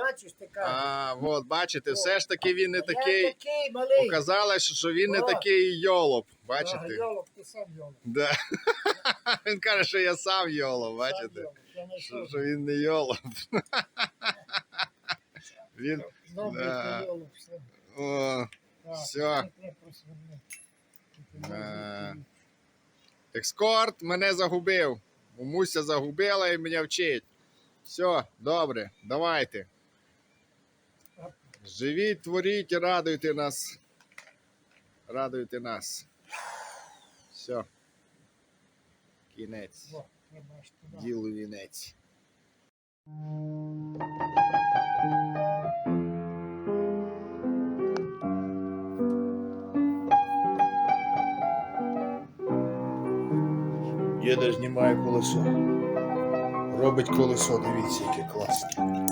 бачиш, ти кажеш. А, от, бачите, все ж таки він не Я такий. такий малий. Оказалось, що він не О. такий йолоп. Ага, Бачите? Йолок, ти сам йолок. Да. Він каже, що я сам йолоп, Сам бачите? йолок. Я Що, що він не йолоп. Він. Добрий Да. ти йолок. все. О, Так, Всьо. не екскорт мене загубив. Мумуся загубила і мене вчить. Все, добре, давайте. Живіть, творіть і радуйте нас. Радуйте нас. Все. Кінець. Ділу вінець. Діда знімає колесо. Робить колесо, дивіться, яке класне.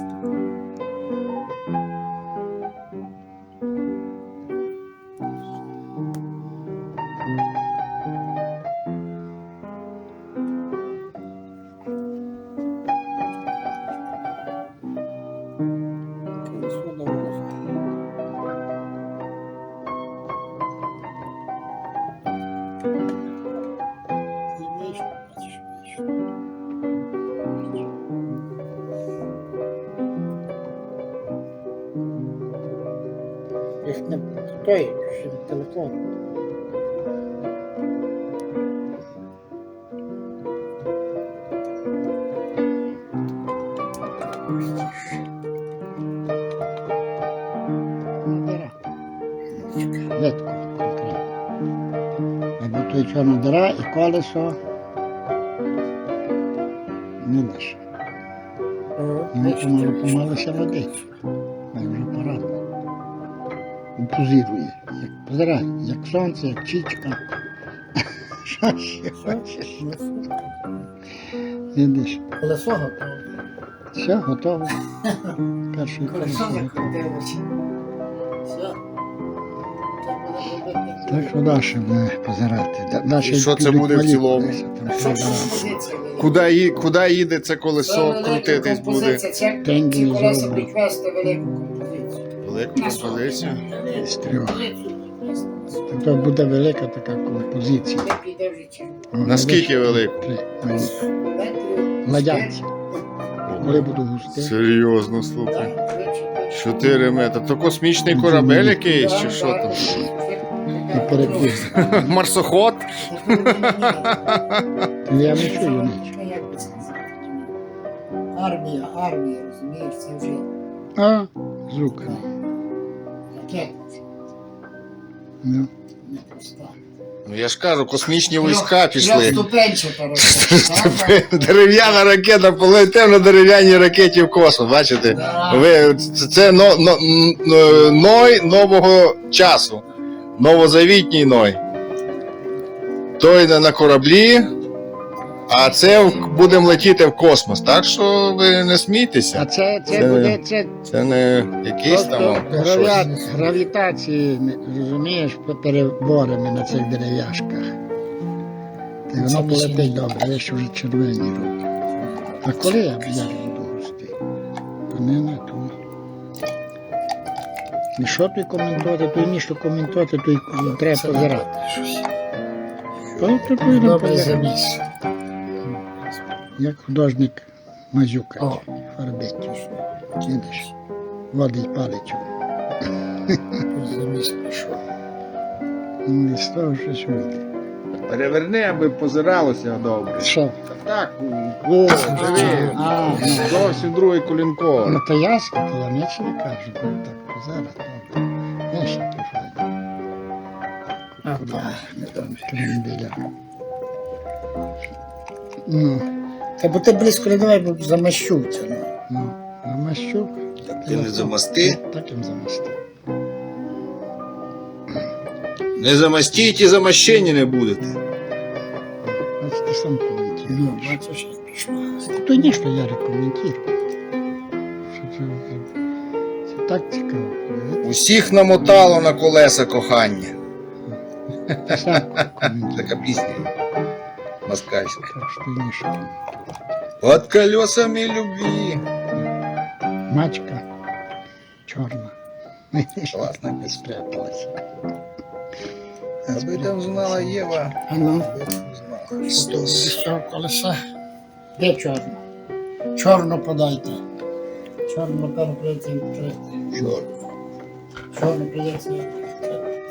Той чорна і колесо не наше. І ми помалу помалися водить. Ми вже порадно. Позирує. Як позирай, як сонце, як чічка. Що ще хочеш? Видиш, Колесо готове. все готово. Перший Колесо колесо готове. закрутилося. Так що далі будемо позирати. Да- далі І що це буде в цілому? велика? Куди, ї- куди їде це колесо крутитись буде? Тенді ці колеса зроблю. підвести велику композицію. Велику композицію. З трьох. Композицію підвести. То буде велика така композиція. Піде Наскільки. Ну. Ладянці. Коли буду густи. Серйозно, слухай. 4 метри. То космічний корабель якийсь, чи що там? Марсоход? Я не чую нічого. Як би сказати? Армія, армія, розумієш, це вже А, звук. ракета, Ну. Ну я ж кажу, космічні війська пішли. Дерев'яна ракета полетів на дерев'яній ракеті в космос, бачите? Ви, це но, но, н- ной нового часу. Новозавітній ной. Той на, на кораблі, а це будемо летіти в космос. Так що ви не А смійтеся. це, це Це- буде це Це не якийсь там. а, щось. гравітації, розумієш, переборами на цих дерев'яшках. Та воно полетить добре, я ще вже червені роблю. А коли я, я буду густи? Не. І що тут коментувати, то й ніщо коментувати, то й треба позирати. То, то, й позирати. Як художник мазюкать, фарбить. Видиш, водить пішов. Ну, і з того щось вийде. Переверни, аби позиралося добре. Що? Так, о, диви, ну. зовсім другий колінкор. Ну, то ясно, то я нічого не кажу, так, зараз, так. Знаєш, які файні. Ага. Кренделя. Ну, Та бо ти близько не давай, бо замащуться. ну. ну, а Мащук? Ти не замасти? Так їм замасти. Не замастіть і замащені не будете. Значить, ти сам Ну, коментуєш. бачиш, як пішло. То ні, що я рекомендую. Що це, це так цікаво. Усіх намотало на колеса кохання. Така пісня. Москальська. Под колесами любви. Мачка. чорна. Класно. Не спряталася. Аби там знала Єва, А ну, аби. Що колеса? Де чорно? Чорно подайте. Чорно переприйти відкрити. Чорно.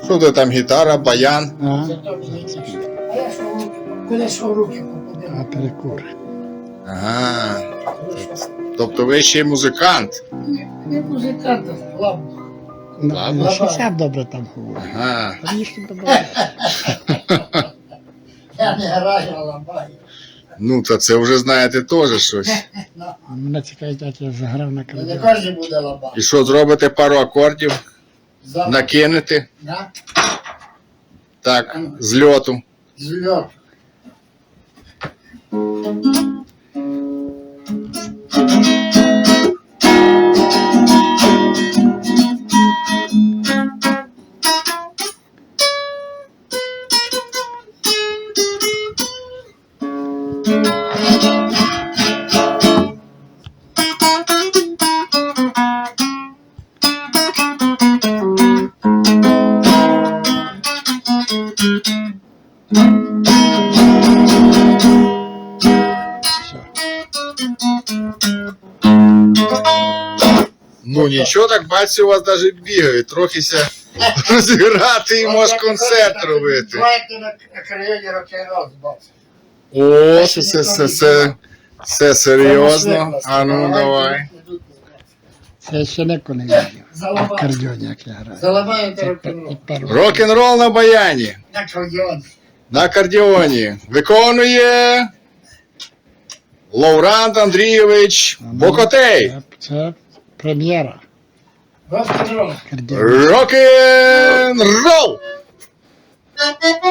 Що ти там, гітара, баян? а, Це точно не тіше. А я що руки, коли що в руки а перекур. Ага. Тобто ви ще й музикант. Не музикант, а. Ну, що сам добре там говорить. Ага. Я не граю, а ламаю. Ну, то це вже знаєте теж щось. Ну, Мене цікавить, як я заграв на ну, Не кардіо. кожен буде лабати. І що, зробите пару акордів, За- Накинути. Да? так, з льоту. з льоту. Так у вас навіть бігають, трохи ся розіграти і може концерт робити. На рок-н-рол. О, це, це, це, це, це серйозно. А ну давай. Це ще ніколи не. Як я граю. Заламаю рок-н-рол. Рок-н-рол на баяні, На акордеоні. Виконує Лаурант Андрійович Бокотей. Це, це прем'єра. Рок-н-рол. Акордеон.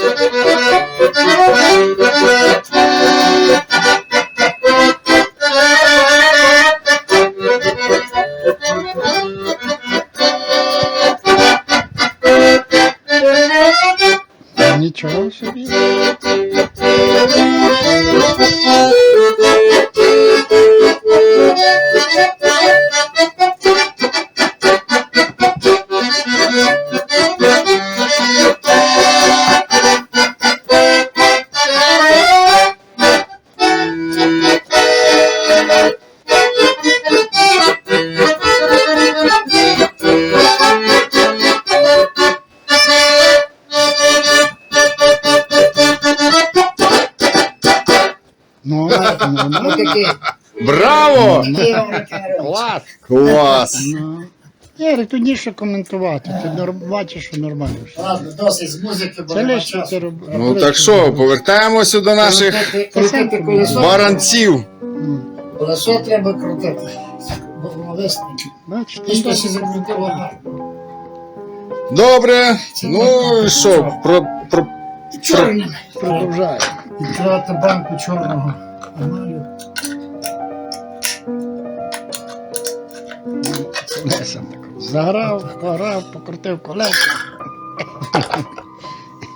Рок-н-рол! Нічого Клас! Ну. Ярик, тут ніщо коментувати. Ти нор- бачиш, що нормально все. Ладно, досить з музики, бо Це нема лише часу. ти робиш. Ну так що, повертаємося до наших Крутити- крутити колесо. баранців. Колесо треба крутити. Бо воно виснуть. Бачиш, І ти що закрутило гарно. Добре. Ну і що, про, про, Чорним. продовжай. Відкривати банку чорного Заграв, пограв, покрутив колеса.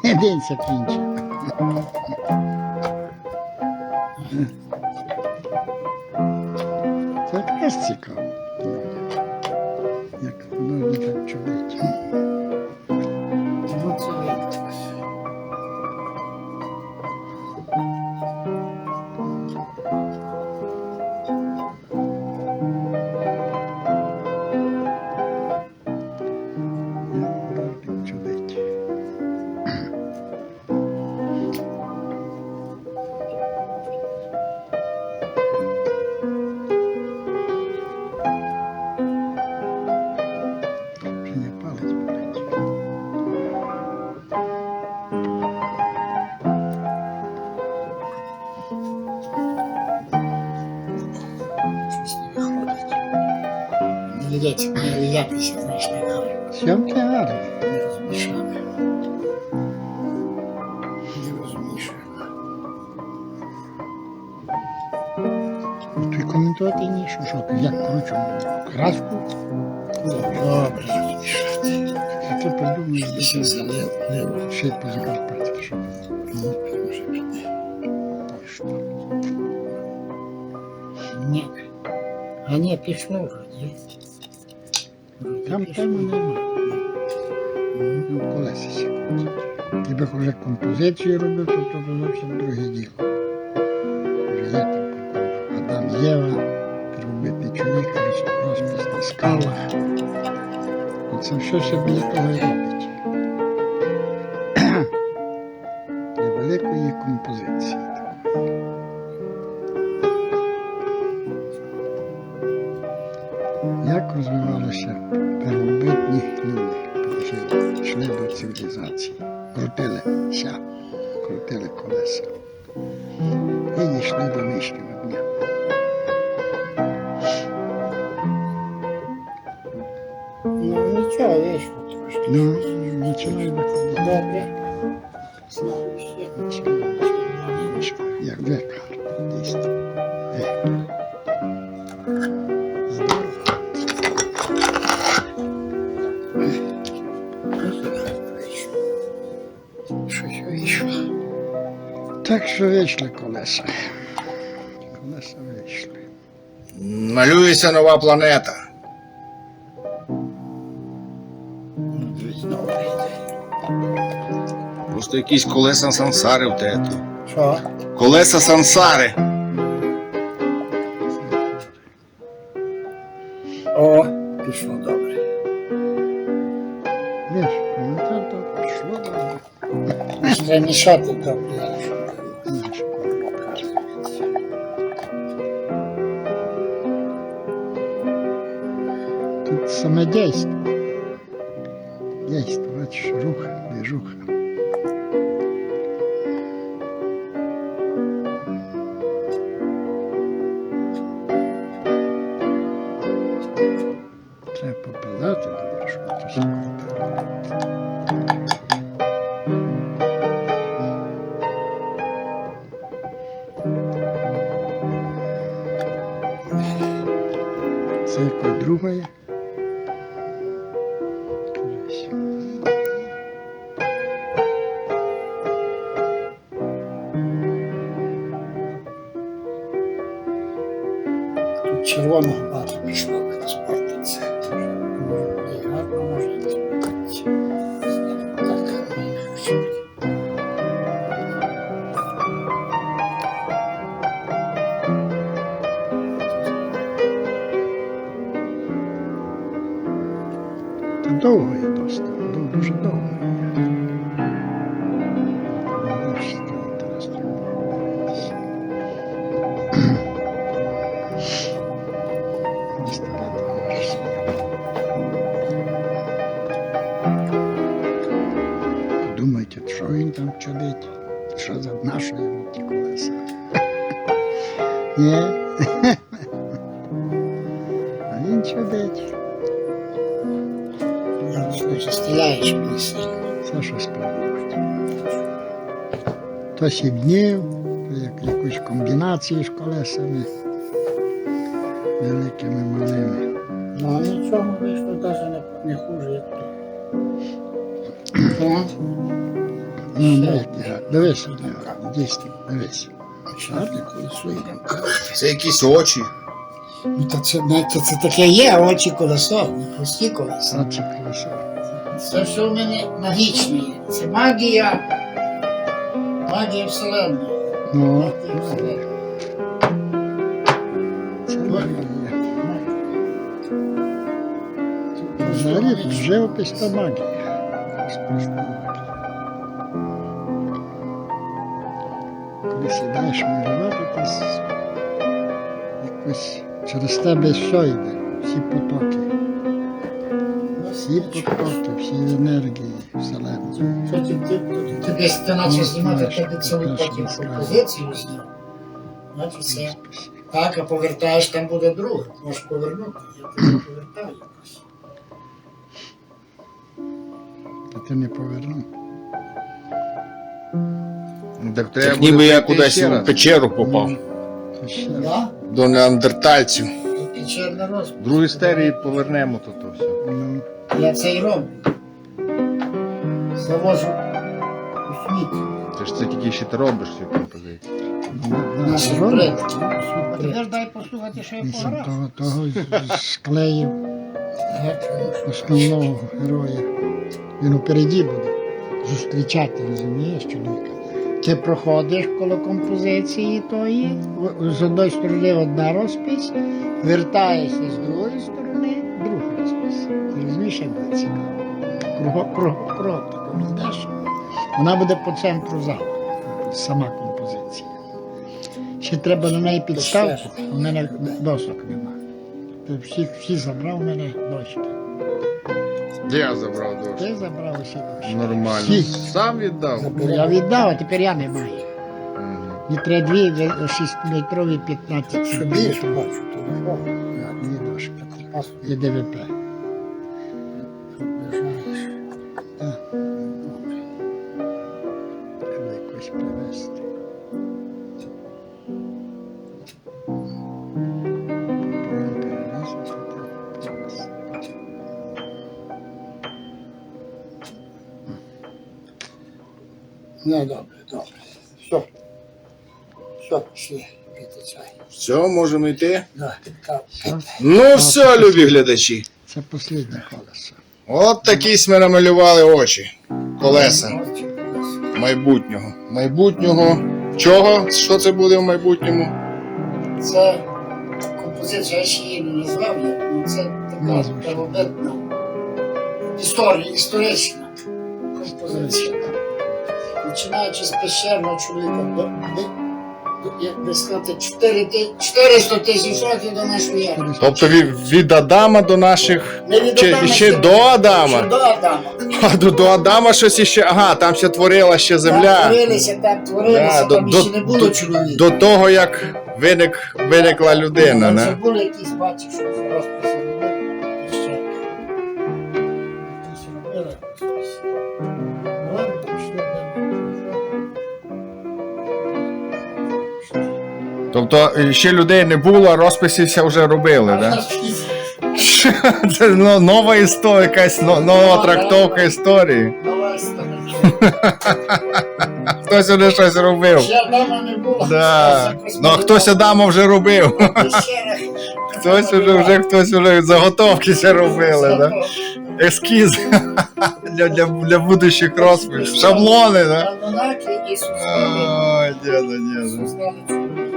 І день закінчив. Це теж цікаво. Не лється, не ліятися, знаєш, не гарно. Сьомки гарні. Не розмішали. Не розмішали. Ну, Ти коментувати ні, що, що ти, як кручу краску, Добре, розмішати. а ти придумаєш, де Ще ти залив, лив. ще й позакарпати, що Ну, може, вже Ну, колеса ще. Якби вже композицію робив, то то зовсім друге діло. Є там Єва, робити чоловік, розпис на скалах. І це все біля того і робить. Крутили колеса. І дійшли до нинішнього дня. Ну нічого, вийшло трошки. Ну, нічого не виходить. Добре. Знову ще. Нічого, Як век, дійсно. Век. Так що вийшли колеса. Колеса вийшли. Малюється нова планета. Просто якісь колеса сансари в тебе. Що? Колеса сансари. О, пішло добре. Ну то, то пішло добре. Треба мішати добре. Тут саме дійство. Дійство, бачиш, рух, движуха. Дуже довго 8 днів, як якусь комбінацію з колесами великими малими. Ну нічого вийшло навіть не, не хуже, як то. Ну, ну дивіться, дивися, дійсно, дивися. Це якісь очі. Ну, це, ну, це таке є, очі колесо, не прості колеса. Колесо. Це все в мене магічне. Це магія Магія Вселенної. Ну, Магія Вселенної. Взагалі, живопись. Справжня магія. Коли сідаєш малювати, то якось через тебе все йде, всі потоки. Всі потоки, всі енергії вселенної. Потім ти, ти десь ти почав знімати тобі цілу потім композицію зняв. Значить, це так, а повертаєш, там буде друге. Можеш повернути. Я тобі повертаю якось. Та ти не повернув. Так треба ніби я кудись в печеру попав. Ще Я? До неандертальців. І. В другій серії повернемо то, то все. ну, Я це й роблю. Завожу у світ. Це ж це тільки ще ти робиш цю композицію. ну, Наші предки. А тепер дай послухати, що я Вісім пограв. того, того з- склеїв основного героя. Він упереді буде зустрічати, розумієш, чоловіка. Ти проходиш коло композиції тої, в- з одної сторони одна розпись, вертаєшся з другої сторони, друга розпись. Ти розумієш, буде цікаво. Круго, круго йдеш. Вона буде по центру залу, сама композиція. Ще треба на неї підставку, у мене досок нема. Ти всі, всі забрав у мене дощки. Я забрав дощ. Ти забрав усі дощки. Нормально. Всі. Сам віддав. Я віддав, а тепер я не маю. Мені треба дві 6-метрові 15 Більше сантиметрів. бачу, телефон. Дві дошки. І ДВП. Треба якось привезти. Ну, добре. Все, пішли піти чай. Все, можемо йти. Да, так. Ну все, любі глядачі. Це останнє колесо. От такі ми намалювали очі. Колеса майбутнього. Майбутнього. Чого? Що це буде в майбутньому? Це композиція, я ще її не назвав, як, ну це така первобитна історія, історична композиція. Починаючи з пещерного чоловіка як би сказати, 400 тисяч років до нашої ери. Тобто від, від Адама до наших. Не від Чи Адама, ще до Ще Адама? до Адама. А до, до Адама щось іще. Ага, там ще творила ще Там земля. творилися, там творилися, Да, до- там до- ще не було до- чоловіка. До того, як виник, виникла людина, Там ще не? були якісь, бачиш, що розписи Тобто е, ще людей не було, а розписівся вже робили, да? Це ну, нова історія, якась но- нова трактовка історії. Нова. Хтось уже щось робив. Ще Адама не було. Да. Ну а хтось Адама вже робив. Хтось уже вже хтось уже заготовки ще робили, да? Ескіз для, для, для будущих розписів. Шаблони, да? Алманаки і сустави. Ой, діда, діда.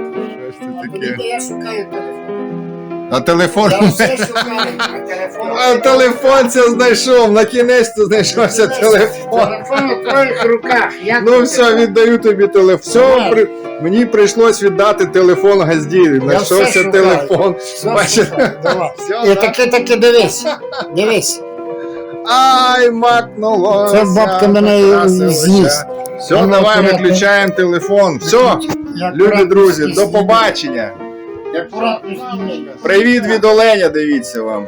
Ж А це таке? я шукаю телефон. На телефон. Я все шукаю, а телефон. А телефон це знайшов, на кінець знайшовся телефон. Телефон у твоїх руках. Ну все, віддаю тобі телефон. Все, при... Мені прийшлось віддати телефон газді. Знайшовся шукаю. телефон. Все, Давай. Все, І да? таки, таки дивись. Дивись. Ай, макнулося. Це бабка мене покрасилося. з'їсть. Все, Ну, давай виключаємо телефон. Все, Я любі друзі, до побачення. Привіт від Оленя, дивіться вам.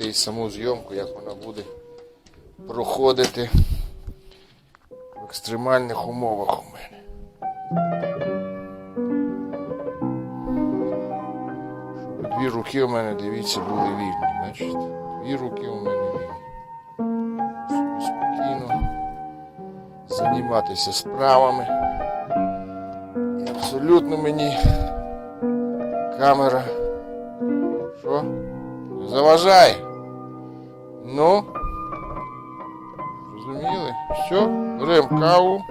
І саму зйомку, як вона буде проходити в екстремальних умовах у мене. Руки у мене, дивіться, були вільні. Бачите? Дві руки у мене вільні. Спокійно займатися справами. І абсолютно мені камера. Що? Заважай. Ну. Зрозуміли? Все, беремо каву.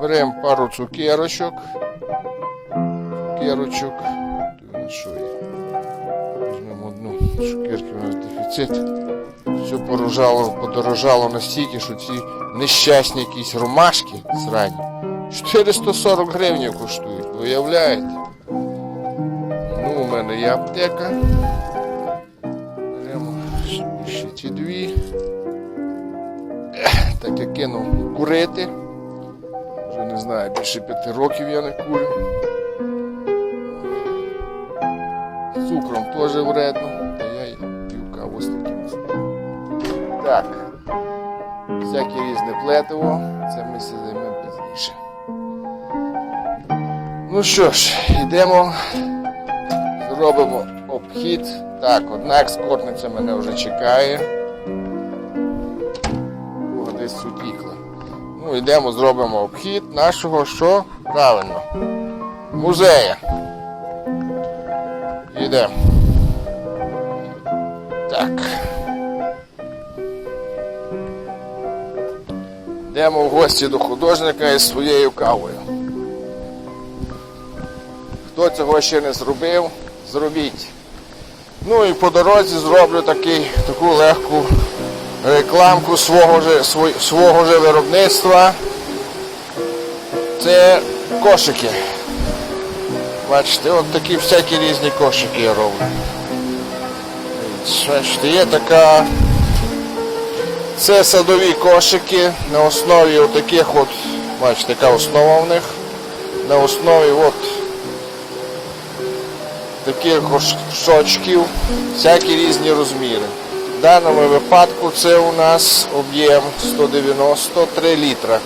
Беремо пару цукерочок. Цукерочок. Все поружало, подорожало настільки, що ці нещасні якісь ромашки срані 440 гривень коштують, уявляєте. Ну, у мене є аптека. Беремо ще ті дві. Так я кинув курити. Вже не знаю, більше п'яти років я не курю. Цукром теж вредно. Так. Всяке різне плетиво, це ми займемо пізніше. Ну що ж, йдемо, зробимо обхід. Так, одна екскортниця мене вже чекає. О, десь утікла. Ну, йдемо, зробимо обхід нашого, що правильно, музея. Йдемо. Так. Йдемо в гості до художника із своєю кавою. Хто цього ще не зробив, зробіть. Ну і по дорозі зроблю такий, таку легку рекламку свого же, свого же виробництва. Це кошики. Бачите, от такі всякі різні кошики я роблю. Бачите, є така. Це садові кошики на основі таких от, бачите, яка основа в них. На основі от таких горшочків, всякі різні розміри. В даному випадку це у нас об'єм 193 літра.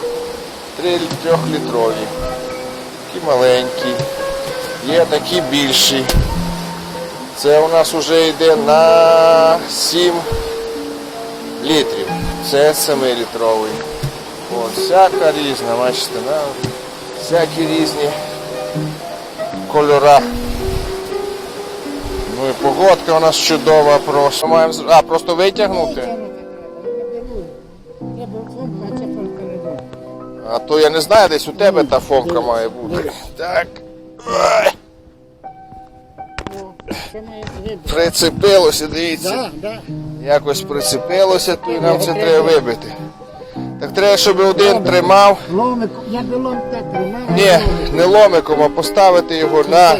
3 трьохлітрові. Такі маленькі. Є такі більші. Це у нас вже йде на 7 літрів. Це 7-літровий. От, всяка різна, бачите, на, всякі різні кольора. Ну і погодка у нас чудова просто. Маємо... А, просто витягнути. А то я не знаю, десь у тебе та фомка має бути. Так. Прицепилося, дивіться. Так, так. Якось прицепилося, то і нам це треба вибити. Так треба, щоб один тримав. Ломику, я би лом так тримав. Ні, не ломиком, а поставити його на,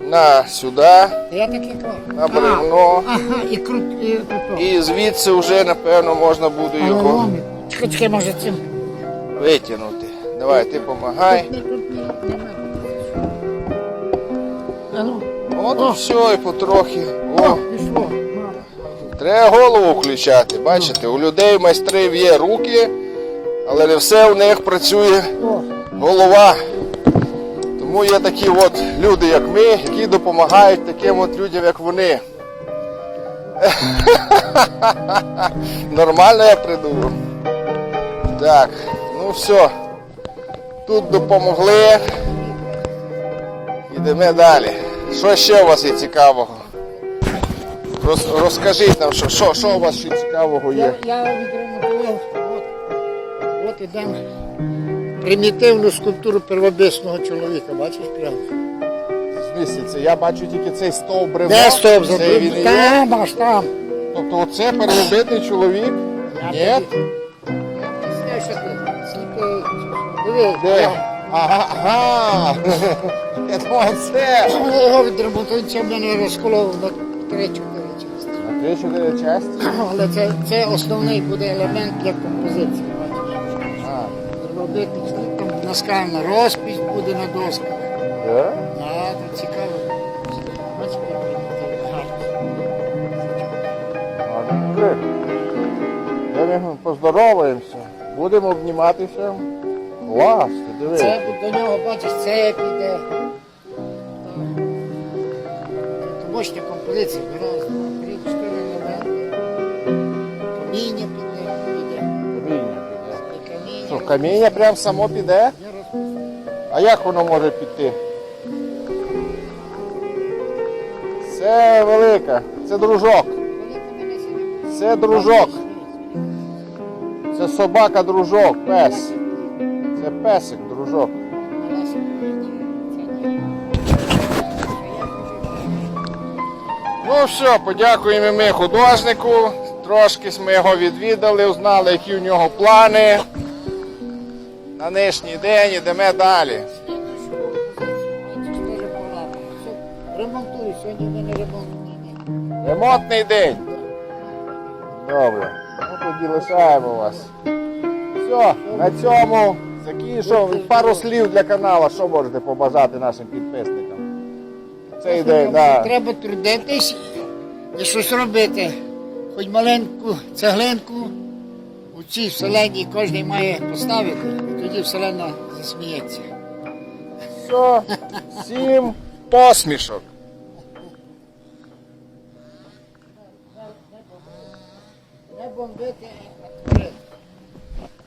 на сюди, Я таке клав. на бревно. Ага, і крут, і. І звідси вже, напевно, можна буде Але його ломик. Чекай, чекай, може цим. витягнути. Давай, ти допомагай. Тут, тут, ні, нема. А ну, От і все, і потрохи. о. Треба голову включати. Бачите, у людей майстрів є руки, але не все у них працює голова. Тому є такі от люди, як ми, які допомагають таким от людям, як вони. Нормально я придумав. Так, ну все. Тут допомогли. Йдемо далі. Що ще у вас є цікавого? Роз, розкажіть нам, що, що, що у вас ще цікавого є. я відремонтував. От, от ідемо. Примітивну скульптуру первобісного чоловіка, бачиш прямо? В смислі, це я бачу тільки цей стовп бревна. Де стоп за Це він і є? Там, аж там. Тобто оце первобитний чоловік? Я Ні? тобі- Я знаю, що ти сліпий. Диви, Де? я- Ага, ага. Я думав, це. Його відремонтують, це мене розколов на 3-4 три чотири. Але це, це основний буде елемент для композиції. А, Первобитний там наскальна розпись буде на досках. да? А, тут цікаво. Бачите, примітивний гарний. Добре. Поздороваємося. Будемо обніматися. Клас, ти диви. Це до нього, бачиш, це піде. Бачите, композиція виразна. Каміння. Що, каміння прям само піде? А як воно може піти? Це велика, це дружок. Це дружок. Це собака дружок, пес. Це песик дружок. Ну все, подякуємо ми художнику. Трошки ми його відвідали, узнали, які у нього плани. На нинішній день йдемо далі. Ремонтую, сьогодні мене ремонтний день. Ремонтний день. Добре. Ну тоді лишаємо вас. Все, на цьому закінчимо. Пару слів для каналу, що можете побажати нашим підписникам. Цей день, да. Треба трудитись і щось робити. Хоч маленьку цеглинку у цій вселенні кожен має поставити, тоді вселенна засміється. Все. Всім посмішок. Не бомбити, а творити.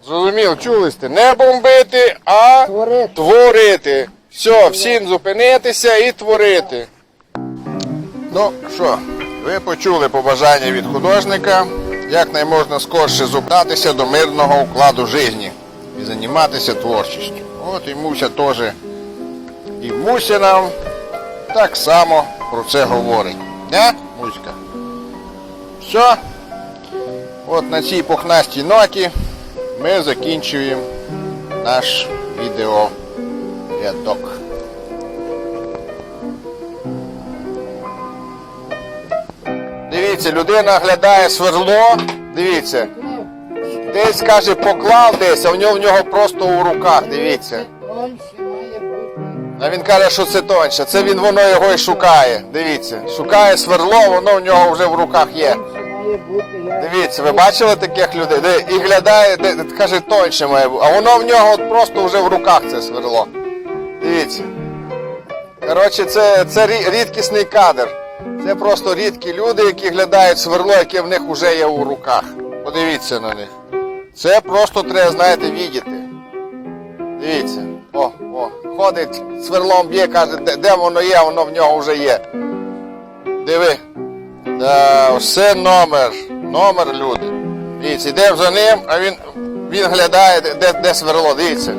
Зрозумів, чули сте? Не бомбити, а Творити. творити. Все, всім зупинитися і творити. Ну що, ви почули побажання від художника, як найможна скорше зупинатися до мирного укладу житті і займатися творчістю. От і Муся теж. І Муся нам так само про це говорить. Не, Муська? Все. От на цій пухнастій ноті ми закінчуємо наш відеорядок. Дивіться, людина глядає сверло. Дивіться. Десь каже, поклав десь, а в нього в нього просто у руках. Дивіться. А він каже, що це тоньше. Це він воно його і шукає. Дивіться. Шукає сверло, воно в нього вже в руках є. Дивіться, ви бачили таких людей? Де і глядає, де, каже, тоньше має бути. А воно в нього от просто вже в руках це сверло. Дивіться. Коротше, це, це рідкісний кадр. Це просто рідкі люди, які глядають сверло, яке в них вже є у руках. Подивіться на них. Це просто треба, знаєте, відіти. Дивіться. О, о, ходить, сверлом б'є, каже, де, де воно є, воно в нього вже є. Диви. Да, все номер. Номер люди. Дивіться, йде за ним, а він, він глядає, де, де сверло. Дивіться.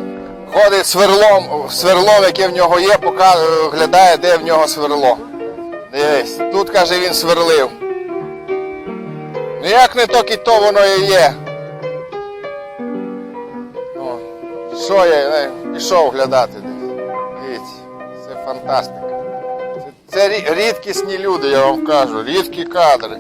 Ходить сверлом, сверлом, яке в нього є, показує, глядає, де в нього сверло. Дивись, тут каже він сверлив. Ну як не то, і то воно і є. Що я е, пішов глядати. Дивіться, це фантастика. Це, це рідкісні люди, я вам кажу, рідкі кадри.